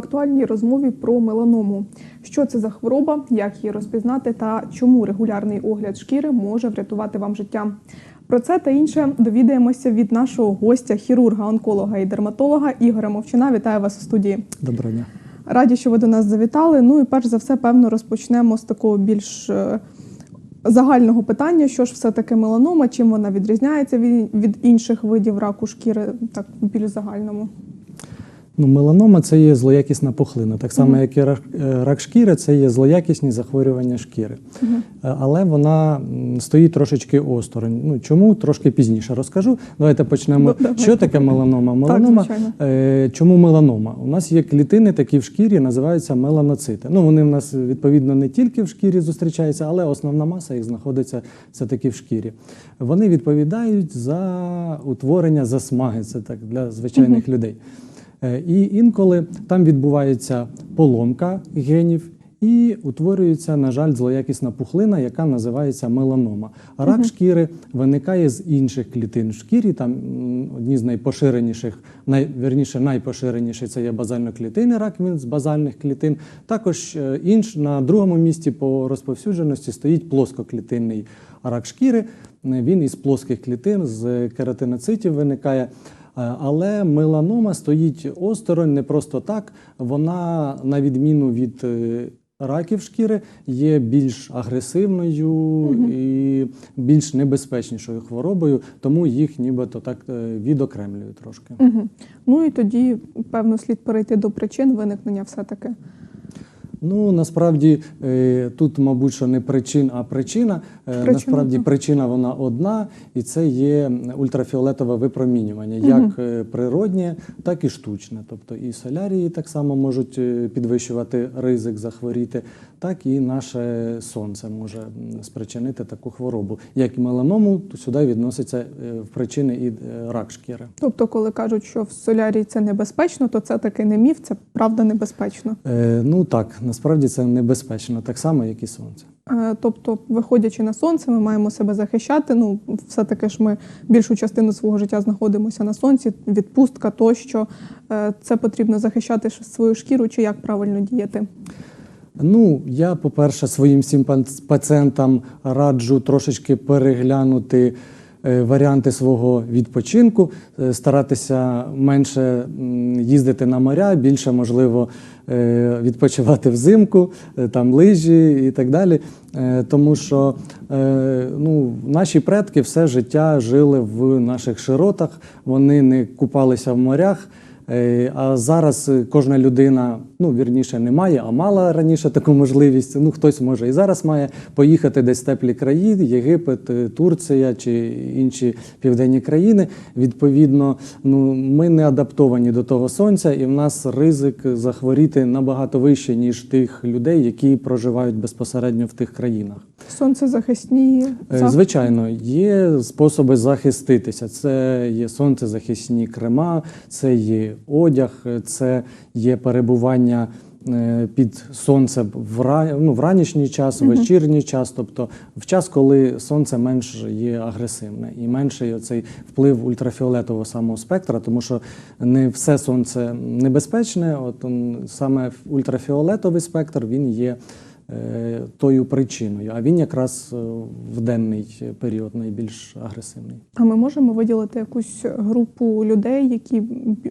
актуальній розмові про меланому. Що це за хвороба, як її розпізнати та чому регулярний огляд шкіри може врятувати вам життя. Про це та інше довідаємося від нашого гостя, хірурга, онколога і дерматолога Ігоря Мовчина. Вітаю вас у студії. Доброго дня. Раді, що ви до нас завітали. Ну і перш за все, певно, розпочнемо з такого більш е, загального питання, що ж все-таки меланома, чим вона відрізняється від, від інших видів раку шкіри, так більш загальному. Ну, меланома це є злоякісна пухлина. Так само, як і рак, е, рак шкіри, це є злоякісні захворювання шкіри. Е, Але вона стоїть трошечки осторонь. Ну, чому трошки пізніше розкажу. Давайте почнемо. Ну. Що таке меланома? Меланома звичайно. е, чому меланома? У нас є клітини, такі в шкірі, називаються меланоцити. Ну, вони в нас відповідно не тільки в шкірі зустрічаються, але основна маса їх знаходиться все таки в шкірі. Вони відповідають за утворення засмаги. Це так для звичайних людей. Е, І інколи там відбувається поломка генів. І утворюється, на жаль, злоякісна пухлина, яка називається меланома. Рак шкіри виникає з інших клітин в шкірі. Там одні з найпоширеніших, най, вірніше, найпоширеніший це є базальноклітинний рак, він з базальних клітин. Також е, інш на другому місці по розповсюдженості стоїть плоскоклітинний рак шкіри. Е, Він із плоских клітин, з кератиноцитів виникає. Е, Але меланома стоїть осторонь не просто так. Вона, на відміну від е, раків шкіри, є більш агресивною і більш небезпечнішою хворобою, тому їх нібито так е, відокремлюють трошки. Угу. Ну і тоді, певно, слід перейти до причин виникнення все-таки. Ну насправді е, тут, мабуть, що не причин, а причина. Е, Причина, Насправді причина вона одна, і це є ультрафіолетове випромінювання, як угу. природнє, так і штучне. Тобто і солярії так само можуть підвищувати ризик захворіти, так і наше сонце може спричинити таку хворобу. Як і меланому, то сюди відноситься е, в причини і е, рак шкіри. Тобто, коли кажуть, що в солярії це небезпечно, то це таки не міф, це правда небезпечно. Е, Ну так, насправді це небезпечно, так само, як і сонце. Е, Тобто, виходячи на сонце, ми маємо себе захищати. Ну, все-таки ж ми більшу частину свого життя знаходимося на сонці, відпустка тощо. Це потрібно захищати свою шкіру, чи як правильно діяти? Ну, я, по-перше, своїм всім пацієнтам раджу трошечки переглянути е, варіанти свого відпочинку, е, старатися менше їздити на моря, більше, можливо, е, відпочивати взимку, там лижі і так далі. Тому що ну, наші предки все життя жили в наших широтах, вони не купалися в морях. Е, А зараз е, кожна людина, ну вірніше, не має, а мала раніше таку можливість. Ну хтось може і зараз має поїхати десь в теплі країни, Єгипет, е, Турція чи інші південні країни. Відповідно, ну ми не адаптовані до того сонця, і в нас ризик захворіти набагато вищий, ніж тих людей, які проживають безпосередньо в тих країнах. Сонцезахисні Е, зах- Звичайно, є способи захиститися. Це є сонцезахисні крема, це є одяг, це є перебування е, під сонцем в, ра... ну, в ранішній час, в вечірній час, тобто в час, коли сонце менш є агресивне і менший оцей вплив ультрафіолетового самого спектра, тому що не все сонце небезпечне. От м, саме ультрафіолетовий спектр він є тою причиною, а він якраз е, в денний період найбільш агресивний. А ми можемо виділити якусь групу людей, які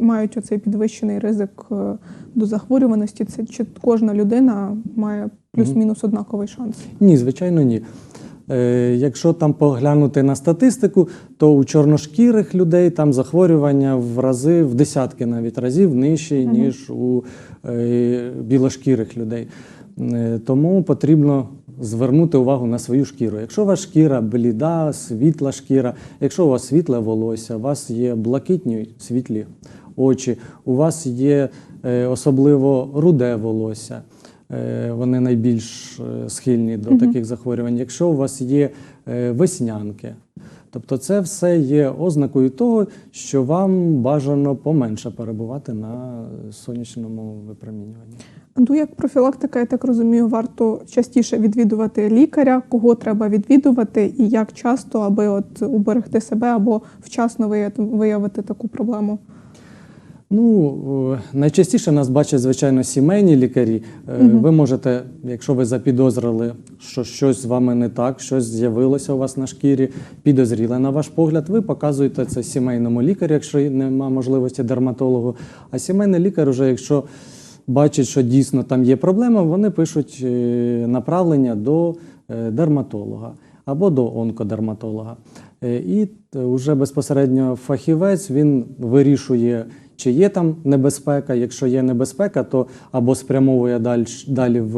мають оцей підвищений ризик е, до захворюваності? Це чи кожна людина має плюс-мінус однаковий шанс? Ні, звичайно, ні. Е, якщо там поглянути на статистику, то у чорношкірих людей там захворювання в рази, в десятки навіть разів нижче, ніж у е, білошкірих людей. Е, тому потрібно звернути увагу на свою шкіру. Якщо у вас шкіра бліда, світла шкіра, якщо у вас світле волосся, у вас є блакитні світлі очі, у вас є е, особливо руде волосся. Е, Вони найбільш схильні до таких захворювань. Якщо у вас є веснянки, тобто це все є ознакою того, що вам бажано поменше перебувати на сонячному випромінюванні. Ну, як профілактика, я так розумію, варто частіше відвідувати лікаря, кого треба відвідувати, і як часто, аби от уберегти себе або вчасно виявити, таку проблему. Ну, е, найчастіше нас бачать, звичайно, сімейні лікарі. Е, Ви можете, якщо ви запідозрили, що щось з вами не так, щось з'явилося у вас на шкірі, підозріле на ваш погляд, ви показуєте це сімейному лікарю, якщо немає можливості дерматологу. А сімейний лікар, вже якщо бачить, що дійсно там є проблема, вони пишуть е, направлення до е, дерматолога або до онкодерматолога. Е, І вже безпосередньо фахівець він вирішує, чи є там небезпека. Якщо є небезпека, то або спрямовує далі в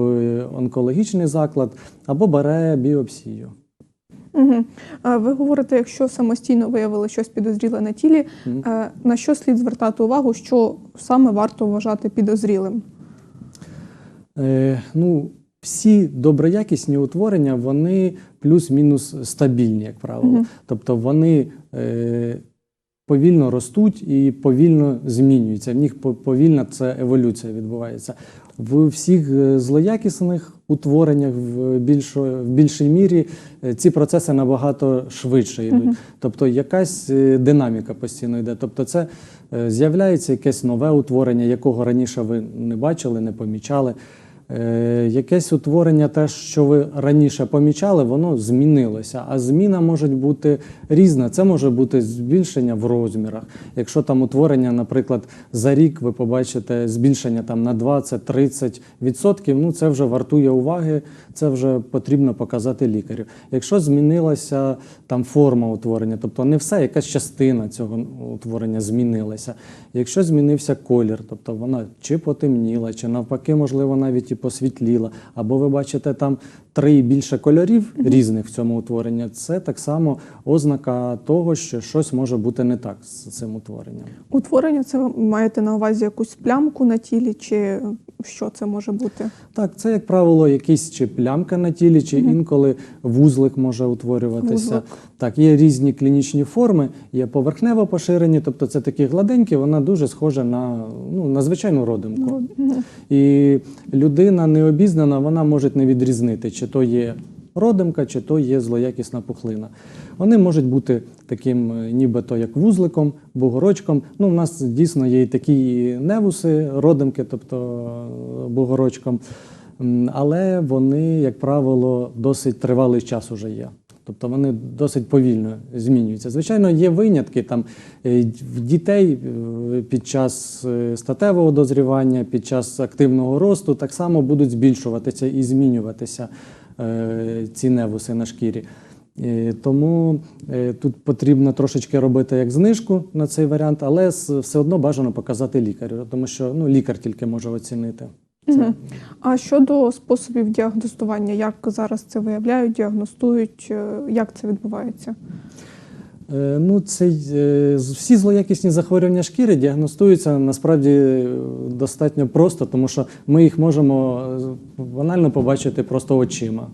онкологічний заклад, або бере біопсію. Угу. Ви говорите, якщо самостійно виявили щось підозріле на тілі, е, на що слід звертати увагу, що саме варто вважати підозрілим? Е, ну, всі доброякісні утворення, вони плюс-мінус стабільні, як правило. Тобто вони е, повільно ростуть і повільно змінюються. В них по- повільна це еволюція відбувається. В всіх е, злоякісних утвореннях в, більшо, в більшій мірі е, ці процеси набагато швидше йдуть. Тобто якась е, динаміка постійно йде. Тобто, це е, з'являється якесь нове утворення, якого раніше ви не бачили, не помічали. Е, Якесь утворення, те, що ви раніше помічали, воно змінилося. А зміна може бути різна. Це може бути збільшення в розмірах. Якщо там утворення, наприклад, за рік ви побачите збільшення там на 20-30%, ну це вже вартує уваги, це вже потрібно показати лікарю. Якщо змінилася там форма утворення, тобто не все, якась частина цього утворення змінилася. Якщо змінився колір, тобто вона чи потемніла, чи навпаки, можливо, навіть і посвітліла, або ви бачите там три і більше кольорів різних в цьому утворенні, це так само ознака того, що щось може бути не так з цим утворенням. Утворення це ви маєте на увазі якусь плямку на тілі, чи що це може бути? Так, це, як правило, якісь чи плямка на тілі, чи інколи вузлик може утворюватися. Вузлик. Так, є різні клінічні форми, є поверхнево поширені, тобто це такі гладенькі, вона дуже схожа на, ну, на звичайну родимку. І людина необізнана, вона може не відрізнити, чи то є родимка, чи то є злоякісна пухлина. Вони можуть бути таким, е, нібито як вузликом, бугорочком. Ну, у нас дійсно є і такі невуси, родимки, тобто е, бугорочком. Але вони, як правило, досить тривалий час уже є. Тобто вони досить повільно змінюються. Звичайно, є винятки там е, в дітей е, під час е, статевого дозрівання, під час активного росту так само будуть збільшуватися і змінюватися ці невуси на шкірі. Тому тут потрібно трошечки робити як знижку на цей варіант, але все одно бажано показати лікарю, тому що ну, лікар тільки може оцінити. Мгм. А щодо способів діагностування, як зараз це виявляють, діагностують, е, як це відбувається? Е, Ну, це е, всі злоякісні захворювання шкіри діагностуються насправді достатньо просто, тому що ми їх можемо банально побачити просто очима.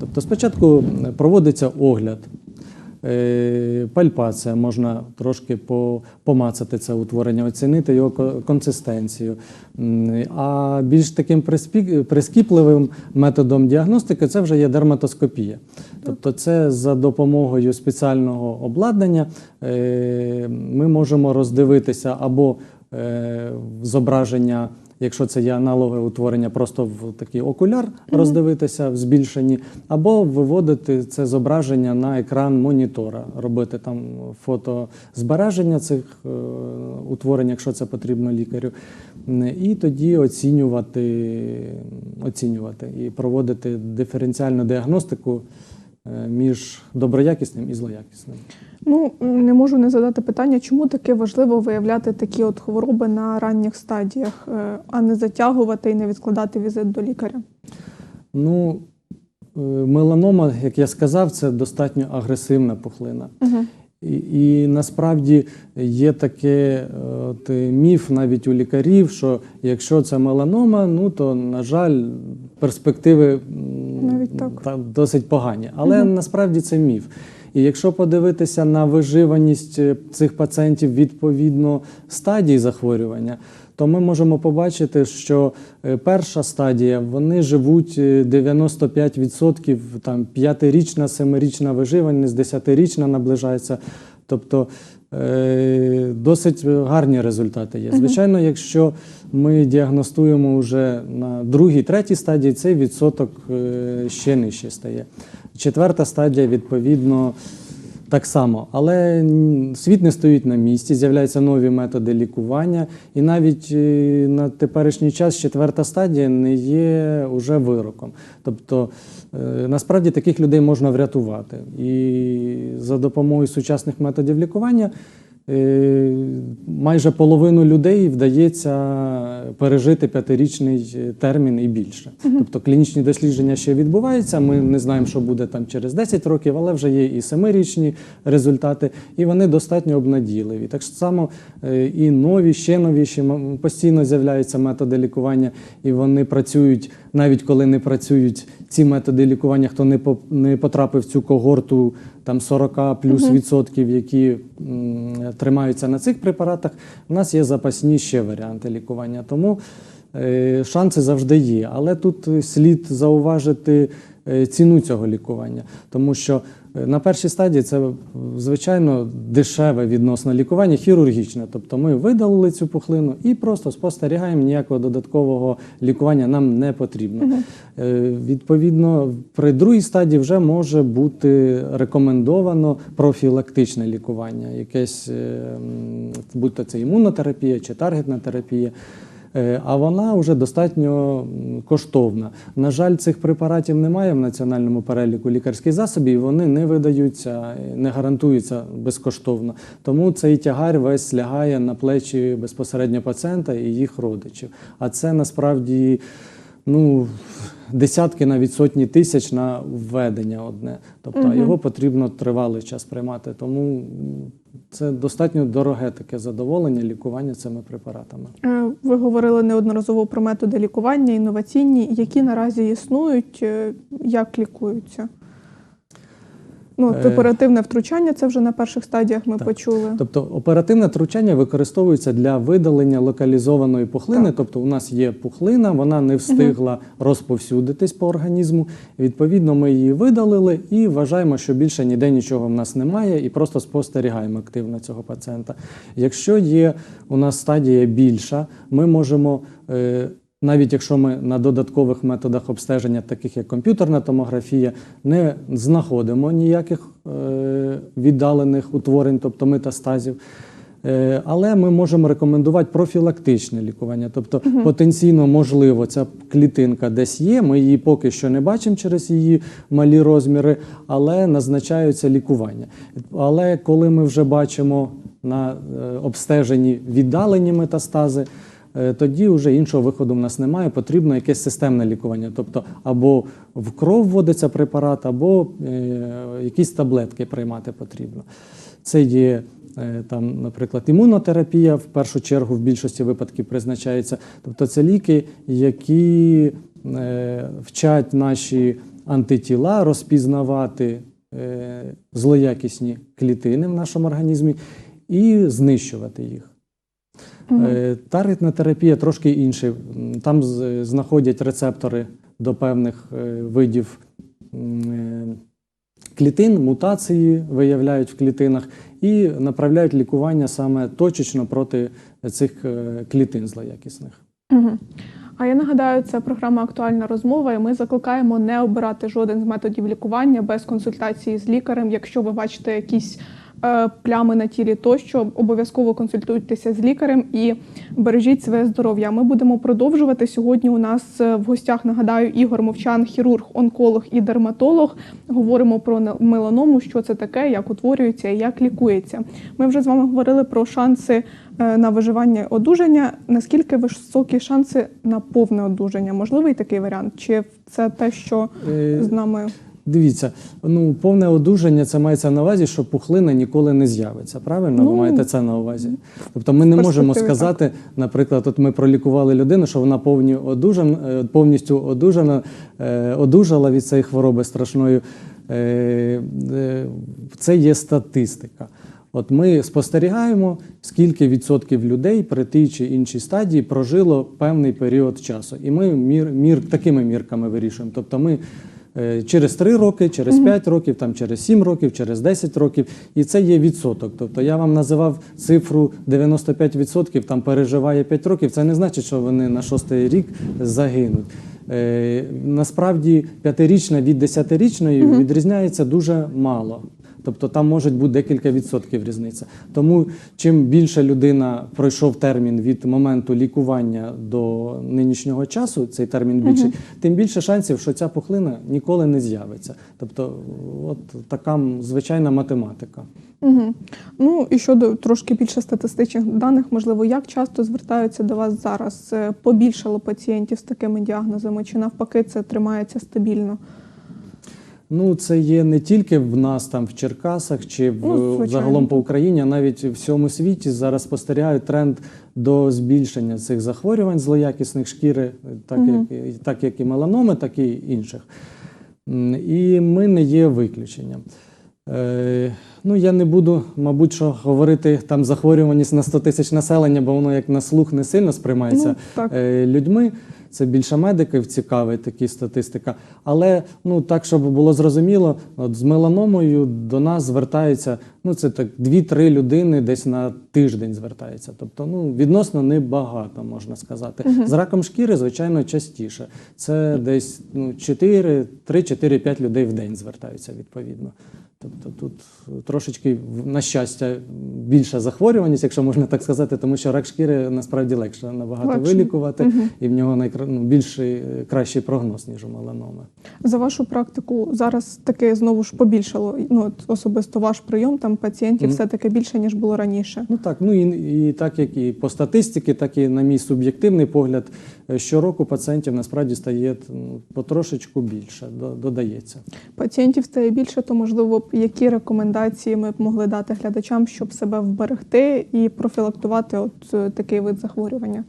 Тобто, спочатку проводиться огляд, пальпація, можна трошки помацати це утворення, оцінити його консистенцію. А більш таким прискіпливим методом діагностики це вже є дерматоскопія. Тобто, це за допомогою спеціального обладнання е, ми можемо роздивитися або е, зображення. Якщо це є аналогове утворення, просто в такий окуляр роздивитися в збільшенні, або виводити це зображення на екран монітора, робити там фотозбереження цих е, утворень, якщо це потрібно лікарю, і тоді оцінювати, оцінювати і проводити диференціальну діагностику між доброякісним і злоякісним. Ну не можу не задати питання, чому таке важливо виявляти такі от хвороби на ранніх стадіях, е, а не затягувати і не відкладати візит до лікаря. Ну, е, меланома, як я сказав, це достатньо агресивна пухлина. Угу. І, і насправді є таке е, міф навіть у лікарів, що якщо це меланома, ну то, на жаль, перспективи Навіть так. та- досить погані. Але насправді це міф. І якщо подивитися на виживаність е, цих пацієнтів відповідно стадії захворювання, то ми можемо побачити, що е, перша стадія вони живуть е, 95%, там п'ятирічна, семирічна виживаність, десятирічна наближається. Тобто е, досить гарні результати є. Звичайно, якщо ми діагностуємо вже на другій, третій стадії, цей відсоток е, ще нижче стає. Четверта стадія, відповідно, так само, але світ не стоїть на місці, з'являються нові методи лікування, і навіть е, на теперішній час четверта стадія не є уже вироком. Тобто е, насправді таких людей можна врятувати. І за допомогою сучасних методів лікування майже половину людей вдається пережити п'ятирічний е, термін і більше. Тобто клінічні дослідження ще відбуваються. Ми не знаємо, що буде там через 10 років, але вже є і семирічні результати, і вони достатньо обнадійливі. Так само е, і нові, ще новіші постійно з'являються методи лікування, і вони працюють навіть коли не працюють ці методи лікування, хто не не потрапив в цю когорту там 40 плюс відсотків, які м, тримаються на цих препаратах. в нас є запасні ще варіанти лікування. Тому е, шанси завжди є. Але тут е, слід зауважити е, ціну цього лікування, тому що на першій стадії це звичайно дешеве відносно лікування, хірургічне. Тобто ми видалили цю пухлину і просто спостерігаємо, ніякого додаткового лікування нам не потрібно. Е, Відповідно, при другій стадії вже може бути рекомендовано профілактичне лікування, якесь, е, будь-то це імунотерапія чи таргетна терапія. Е, А вона вже достатньо коштовна. На жаль, цих препаратів немає в національному переліку лікарських засобів, вони не видаються, е, не гарантуються безкоштовно. Тому цей тягар весь лягає на плечі безпосередньо пацієнта і їх родичів. А це насправді ну, десятки, навіть сотні тисяч на введення одне. Тобто угу. його потрібно тривалий час приймати. Тому це достатньо дороге таке задоволення лікування цими препаратами. Е, Ви говорили неодноразово про методи лікування, інноваційні, які наразі існують, е, як лікуються. Ну, от Е, оперативне втручання це вже на перших стадіях ми Так. почули. Тобто оперативне втручання використовується для видалення локалізованої пухлини. Так. Тобто, у нас є пухлина, вона не встигла розповсюдитись по організму. Відповідно, ми її видалили і вважаємо, що більше ніде нічого в нас немає, і просто спостерігаємо активно цього пацієнта. Якщо є у нас стадія більша, ми можемо. е, навіть якщо ми на додаткових методах обстеження, таких як комп'ютерна томографія, не знаходимо ніяких е, віддалених утворень, тобто метастазів. Е, Але ми можемо рекомендувати профілактичне лікування, тобто потенційно можливо ця клітинка десь є. Ми її поки що не бачимо через її малі розміри, але назначаються лікування. Але коли ми вже бачимо на е, обстеженні віддалені метастази, тоді вже іншого виходу в нас немає. Потрібно якесь системне лікування. Тобто або в кров вводиться препарат, або е, якісь таблетки приймати потрібно. Це є е, там, наприклад, імунотерапія в першу чергу в більшості випадків призначається. Тобто це ліки, які е, вчать наші антитіла розпізнавати е, злоякісні клітини в нашому організмі і знищувати їх. Е, Таргетна терапія трошки інша. Там знаходять рецептори до певних е, видів е, клітин, мутації виявляють в клітинах і направляють лікування саме точечно проти цих клітин злоякісних. Угу. А я нагадаю, це програма Актуальна розмова, і ми закликаємо не обирати жоден з методів лікування без консультації з лікарем. Якщо ви бачите якісь плями на тілі, тощо обов'язково консультуйтеся з лікарем і бережіть своє здоров'я. Ми будемо продовжувати сьогодні. У нас е, в гостях нагадаю Ігор Мовчан, хірург, онколог і дерматолог. Говоримо про меланому, що це таке, як утворюється і як лікується. Ми вже з вами говорили про шанси е, на виживання одужання. Наскільки високі шанси на повне одужання? Можливий такий варіант? Чи це те, що Е, з нами? Дивіться, ну повне одужання це мається на увазі, що пухлина ніколи не з'явиться. Правильно? Ну, Ви маєте це на увазі? Тобто ми не можемо сказати, наприклад, от ми пролікували людину, що вона повні одужан, е, повністю одужана, е, одужала від цієї хвороби страшної. Е, Це є статистика. От ми спостерігаємо, скільки відсотків людей при тій чи іншій стадії прожило певний період часу. І ми мір, мір, такими мірками вирішуємо. Тобто ми через 3 роки, через 5 років, там, через 7 років, через 10 років. І це є відсоток. Тобто я вам називав цифру 95%, там переживає 5 років. Це не значить, що вони на шостий рік загинуть. Е, насправді п'ятирічна від десятирічної відрізняється дуже мало. Тобто там може бути декілька відсотків різниця. Тому чим більше людина пройшов термін від моменту лікування до нинішнього часу, цей термін більший, тим більше шансів, що ця пухлина ніколи не з'явиться. Тобто, от така звичайна математика. Угу. Ну і щодо трошки більше статистичних даних, можливо, як часто звертаються до вас зараз? Е, Побільшало пацієнтів з такими діагнозами, чи навпаки це тримається стабільно? Ну, це є не тільки в нас там в Черкасах чи в Ну, загалом по Україні, а навіть в всьому світі зараз спостерігають тренд до збільшення цих захворювань злоякісних шкіри, так, як, і- так як і меланоми, так і інших. І ми не є виключенням. Е, ну, я не буду, мабуть, що говорити там захворюваність на 100 тисяч населення, бо воно як на слух не сильно сприймається Ну, так. е, людьми. Це більше медиків цікавить такі статистика. Але ну так, щоб було зрозуміло, от з меланомою до нас звертаються. Ну це так 2-3 людини десь на тиждень звертаються. Тобто, ну відносно небагато можна сказати. З раком шкіри, звичайно, частіше. Це десь ну 4, 3-4-5 людей в день звертаються відповідно. Тобто тут трошечки на щастя більша захворюваність, якщо можна так сказати, тому що рак шкіри насправді легше набагато Легше. вилікувати, і в нього найкра... ну, більший е, кращий прогноз, ніж у меланоми. За вашу практику зараз таки знову ж побільшало. Ну от особисто ваш прийом там пацієнтів все таки більше ніж було раніше. Ну так, ну і, і так як і по статистиці, так і на мій суб'єктивний погляд, щороку пацієнтів насправді стає ну, потрошечку більше, додається. Пацієнтів стає більше, то можливо, які рекомендації ми б могли дати глядачам, щоб себе вберегти і профілактувати от е, такий вид захворювання.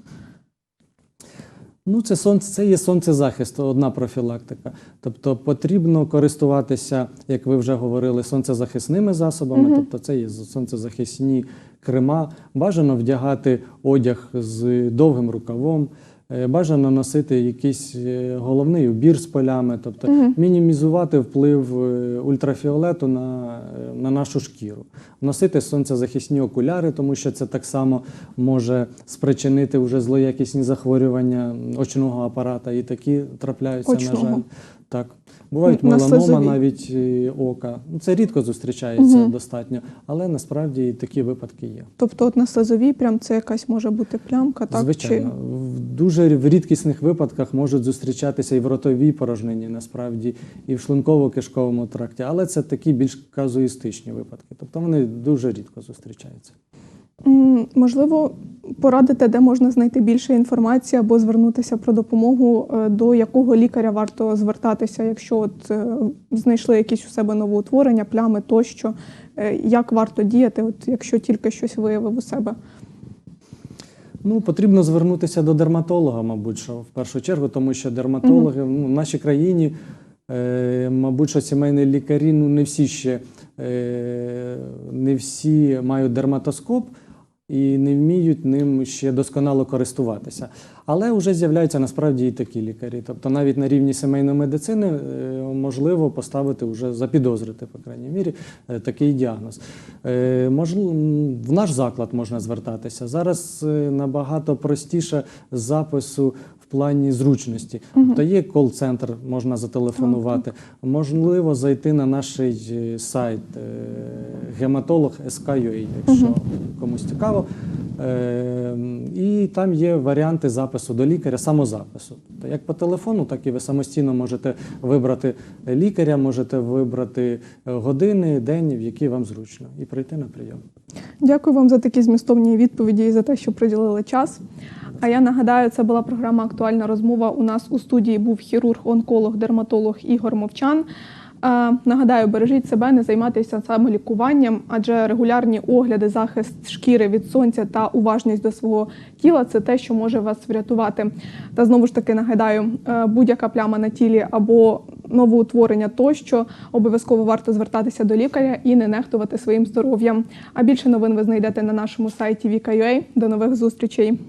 Ну, це сонце, це є сонцезахист, одна профілактика. Тобто потрібно користуватися, як ви вже говорили, сонцезахисними засобами, тобто це є сонцезахисні крема. Бажано вдягати одяг з довгим рукавом. Е, Бажано носити якийсь е, головний убір з полями, тобто мінімізувати вплив е, ультрафіолету на, на нашу шкіру, носити сонцезахисні окуляри, тому що це так само може спричинити вже злоякісні захворювання очного апарата, і такі трапляються, Очного. на жаль. Так. Бувають На меланома навіть е, ока. Ну, Це рідко зустрічається достатньо, але насправді і такі випадки є. Тобто, от на слизовій прям це якась може бути плямка, так Звичайно, в дуже в рідкісних випадках можуть зустрічатися і в ротовій порожнині, насправді, і в шлунково-кишковому тракті, але це такі більш казуїстичні випадки. Тобто вони дуже рідко зустрічаються. Можливо, порадите, де можна знайти більше інформації або звернутися про допомогу, е, до якого лікаря варто звертатися, якщо от е, знайшли якісь у себе новоутворення, плями тощо. Е, Як варто діяти, от якщо тільки щось виявив у себе? Ну, потрібно звернутися до дерматолога, мабуть, що в першу чергу, тому що дерматологи ну, в нашій країні, е, мабуть, що сімейні лікарі, ну не всі ще е, не всі мають дерматоскоп і не вміють ним ще досконало користуватися. Але вже з'являються насправді і такі лікарі. Тобто навіть на рівні сімейної медицини е, можливо поставити вже запідозрити, по крайній мірі, е, такий діагноз. Е, В наш заклад можна звертатися. Зараз набагато простіше запису плані зручності. Тобто є кол-центр, можна зателефонувати. Можливо, зайти на наш е, сайт е, гематолог SK.ua, якщо комусь цікаво. Е, І там є варіанти запису до лікаря, самозапису. Як по телефону, так і ви самостійно можете вибрати лікаря, можете вибрати години, день, в які вам зручно, і прийти на прийом. Дякую вам за такі змістовні відповіді і за те, що приділили час. А я нагадаю, це була програма Актуальна розмова. У нас у студії був хірург, онколог, дерматолог Ігор Мовчан. Нагадаю, бережіть себе, не займайтеся самолікуванням, адже регулярні огляди, захист шкіри від сонця та уважність до свого тіла це те, що може вас врятувати. Та знову ж таки нагадаю, е, будь-яка пляма на тілі або новоутворення тощо обов'язково варто звертатися до лікаря і не нехтувати своїм здоров'ям. А більше новин ви знайдете на нашому сайті Vika.ua. До нових зустрічей.